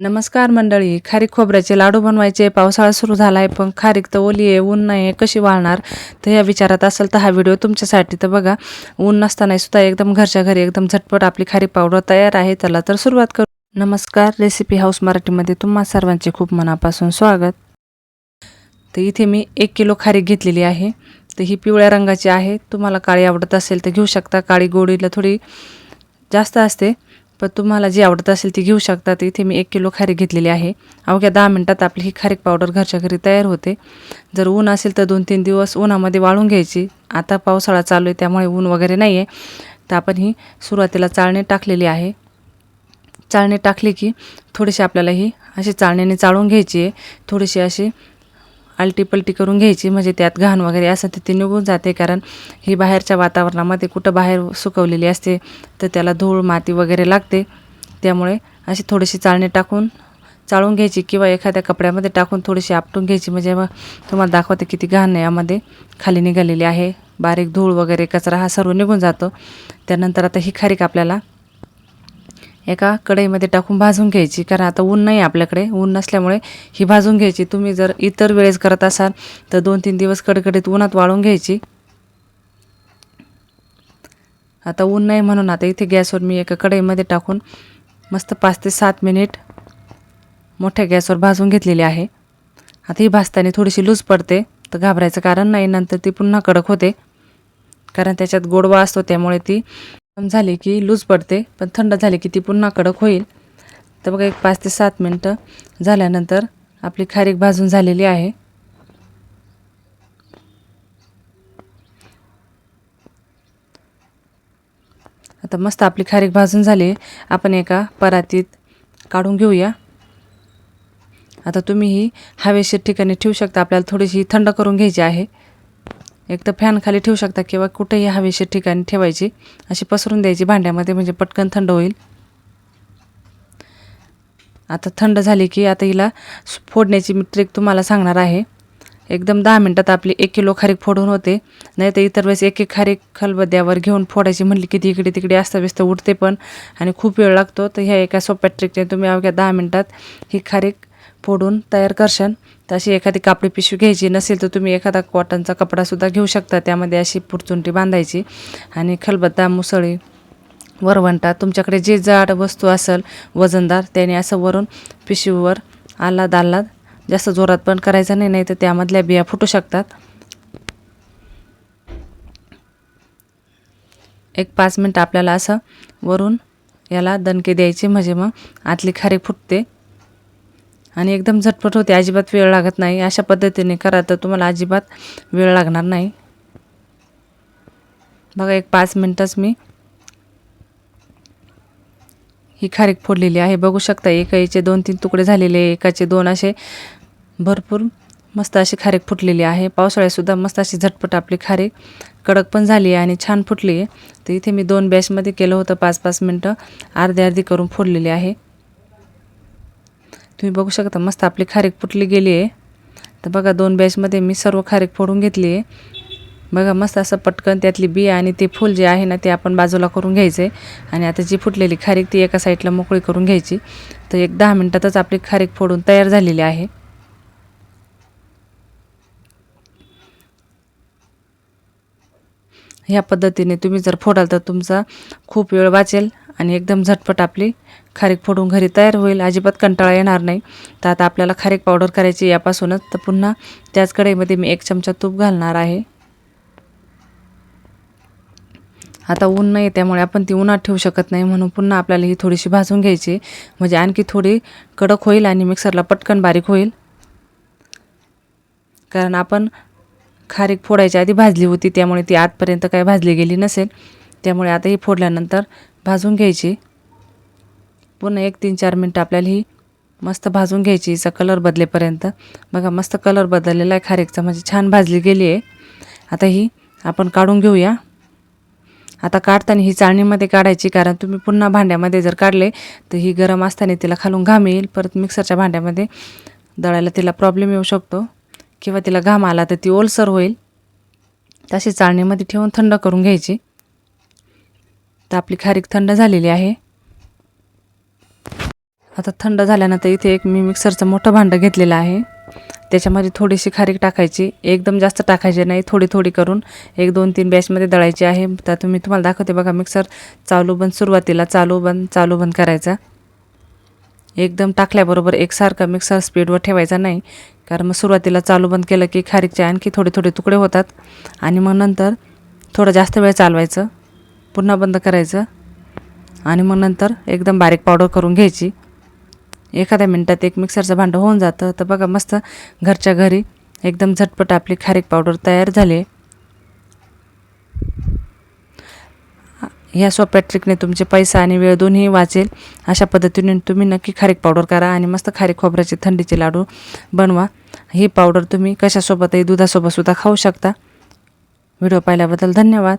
नमस्कार मंडळी. खारीक खोबऱ्याचे लाडू बनवायचे पावसाळा सुरू झाला आहे पण खारीक तर ओली आहे ऊन नाही आहे कशी वाळणार? तर या विचारात असेल तर हा व्हिडिओ तुमच्यासाठी तर बघा ऊन नसताना सुद्धा एकदम घरच्या घरी एकदम झटपट आपली खारीक पावडर तयार आहे. चला तर सुरुवात करू. नमस्कार रेसिपी हाऊस मराठीमध्ये तुम्हा सर्वांचे खूप मनापासून स्वागत. तर इथे मी एक किलो खारीक घेतलेली आहे. तर ही पिवळ्या रंगाची आहे. तुम्हाला काळी आवडत असेल तर घेऊ शकता. काळी गोडीला थोडी जास्त असते. पण तुम्हाला जी आवडत असेल ती घेऊ शकता. इथे मी एक किलो खारीक घेतलेली आहे. अवघ्या दहा मिनटात आपली ही खारीक पावडर घरच्या घरी तयार होते. जर ऊन असेल तर दोन तीन दिवस उन्हामध्ये वाळून घ्यायची. आता पावसाळा चालू आहे त्यामुळे ऊन वगैरे नाही आहे तर आपण ही सुरुवातीला चाळणी टाकलेली आहे. चाळणी टाकली की थोडीशी आपल्याला ही अशी चाळणीने चाळून घ्यायची आहे. थोडीशी अशी आलटी पलटी करून घ्यायची म्हणजे त्यात घाण वगैरे असं तिथे निघून जाते. कारण ही बाहेरच्या वातावरणामध्ये कुठं बाहेर सुकवलेली असते तर त्याला धूळ माती वगैरे लागते. त्यामुळे अशी थोडीशी चाळणी टाकून चाळून घ्यायची किंवा एखाद्या कपड्यामध्ये टाकून थोडीशी आपटून घ्यायची. म्हणजे मग तुम्हाला दाखवते किती घाण यामध्ये. खाली निघालेली आहे बारीक धूळ वगैरे कचरा हा सर्व निघून जातो. त्यानंतर आता ही खारीक आपल्याला एका कढईमध्ये टाकून भाजून घ्यायची. कारण आता ऊन नाही आपल्याकडे. ऊन नसल्यामुळे ही भाजून घ्यायची. तुम्ही जर इतर वेळेस करत असाल तर दोन तीन दिवस कडकडीत उन्हात वाळून घ्यायची. आता ऊन नाही म्हणून आता इथे गॅसवर मी एका कढईमध्ये टाकून मस्त पाच ते सात मिनिट मोठ्या गॅसवर भाजून घेतलेली आहे. आता ही भाजताना थोडीशी लूज पडते तर घाबरायचं कारण नाही. नंतर ती पुन्हा कडक होते. कारण त्याच्यात गोडवा असतो त्यामुळे ती झाली की लूज पडते पण थंड झाली की ती पुन्हा कडक होईल. तर बघा एक पाच ते सात मिनटं झाल्यानंतर आपली खारीक भाजून झालेली आहे. आता मस्त आपली खारीक भाजून झाली. आपण एका परातीत काढून घेऊया. आता तुम्ही ही हवेशीर ठिकाणी ठेवू शकता. आपल्याला थोडीशी थंड करून घ्यायची आहे. एक तर फॅन खाली ठेवू शकता किंवा कुठेही हवेशीर ठिकाणी ठेवायची. अशी पसरून द्यायची भांड्यामध्ये म्हणजे पटकन थंड होईल. आता थंड झाली की आता हिला फोडण्याची मी ट्रिक तुम्हाला सांगणार आहे. एकदम दहा मिनटात आपली एक किलो खारीक फोडून होते. नाही तर इतर वेळेस एक एक खारीक खलबद्यावर घेऊन फोडायची म्हणली की ती इकडे तिकडे अस्ताव्यस्त उठते पण. आणि खूप वेळ लागतो. तर ह्या एका सोप्या ट्रिकने तुम्ही अवघ्या दहा मिनटात ही खारीक फोडून तयार करशान. तर अशी एखादी कापडी पिशवी घ्यायची नसेल तर तुम्ही एखादा कॉटनचा कपडासुद्धा घेऊ शकता. त्यामध्ये अशी पुरचुंटी बांधायची. आणि खलबत्ता मुसळी वरवंटा तुमच्याकडे जे जाड वस्तू असेल वजनदार त्याने असं वरून पिशवीवर आल्लाद आल्लाद जास्त जोरात पण करायचं नाही नाही तर त्यामधल्या बिया फुटू शकतात. एक पाच मिनटं आपल्याला असं वरून याला दणके द्यायचे. म्हणजे मग आतली खारी फुटते. आणि एकदम झटपट होते. अजिबात वेळ लागत नाही. अशा पद्धतीने करा तर तुम्हाला अजिबात वेळ लागणार नाही. बघा एक पाच मिनटंच मी ही खारीक फोडलेली आहे. बघू शकता एकाचे दोन तीन तुकडे झालेले एकाचे दोन असे भरपूर मस्त अशी खारीक फुटलेली आहे. पावसाळ्यातसुद्धा मस्त अशी झटपट आपली खारीक कडक पण झाली आहे आणि छान फुटली आहे. तर इथे मी दोन बॅचमध्ये केलं होतं पाच पाच मिनटं. अर्धी अर्धी करून फोडलेली आहे. तुम्ही बघू शकता मस्त आपली खारीक फुटली गेली आहे. तर बघा दोन बॅचमध्ये मी सर्व खारीक फोडून घेतली आहे. बघा मस्त असं पटकन त्यातली बी आणि ते फूल जे आहे ना ते आपण बाजूला करून घ्यायचं. आहे आणि आता जी फुटलेली खारीक ती एका साईडला मोकळी करून घ्यायची. तर एक दहा मिनटातच आपली खारीक फोडून तयार झालेली आहे. ह्या पद्धतीने तुम्ही जर फोडाल तर तुमचा खूप वेळ वाचेल आणि एकदम झटपट आपली खारीक फोडून घरी तयार होईल. अजिबात कंटाळा येणार नाही. तर आता आपल्याला खारीक पावडर करायची यापासूनच. तर पुन्हा त्याच कढईमध्ये मी एक चमचा तूप घालणार आहे. आता ऊन नाही त्यामुळे आपण ती उन्हात ठेवू शकत नाही म्हणून पुन्हा आपल्याला ही थोडीशी भाजून घ्यायची. म्हणजे आणखी थोडी कडक होईल आणि मिक्सरला पटकन बारीक होईल. कारण आपण खारीक फोडायच्या आधी भाजली होती त्यामुळे ती आतपर्यंत काही भाजली गेली नसेल. त्यामुळे आता ही फोडल्यानंतर भाजून घ्यायची. पुन्हा एक तीन चार मिनटं आपल्याला ही मस्त भाजून घ्यायची हिचा कलर बदलेपर्यंत. बघा मस्त कलर बदललेला आहे खारीकचा म्हणजे छान भाजली गेली आहे. आता ही आपण काढून घेऊया. आता काढताना ही चाळणीमध्ये काढायची कारण तुम्ही पुन्हा भांड्यामध्ये जर काढले तर ही गरम असताना तिला खालून घाम येईल. परत मिक्सरच्या भांड्यामध्ये दळायला तिला प्रॉब्लेम येऊ शकतो. किंवा तिला घाम आला तर ती ओलसर होईल. तशी चाळणीमध्ये ठेवून थंड करून घ्यायची. तर आपली खारीक थंड झालेली आहे. आता थंड झाल्यानंतर इथे एक मी मिक्सरचं मोठं भांडं घेतलेलं आहे. त्याच्यामध्ये थोडीशी खारीक टाकायची. एकदम जास्त टाकायची नाही. थोडी थोडी करून एक दोन तीन बॅचमध्ये दळायची आहे. तर तुम्ही तुम्हाला दाखवते बघा मिक्सर चालू बंद सुरुवातीला चालू बंद चालू बंद करायचा. एकदम टाकल्याबरोबर एकसारखा मिक्सर स्पीडवर ठेवायचा नाही. कारण मग सुरुवातीला चालू बंद केलं की खारीकचे आणखी थोडे थोडे तुकडे होतात. आणि मग नंतर थोडं जास्त वेळ चालवायचं. पुन्हा बंद करायचं. आणि मग नंतर एकदम बारीक पावडर करून घ्यायची. एखाद्या मिनटात एक मिक्सरचं भांडं होऊन जातं. तर बघा मस्त घरच्या घरी एकदम झटपट आपली खारीक पावडर तयार झाली. आहे ह्या सोप्या ट्रिकने तुमचे पैसा आणि वेळ दोन्ही वाचेल. अशा पद्धतीने तुम्ही नक्की खारीक पावडर करा आणि मस्त खारीक खोबऱ्याचे थंडीचे लाडू बनवा. ही पावडर तुम्ही कशासोबतही दुधासोबतसुद्धा खाऊ शकता. व्हिडिओ पाहिल्याबद्दल धन्यवाद.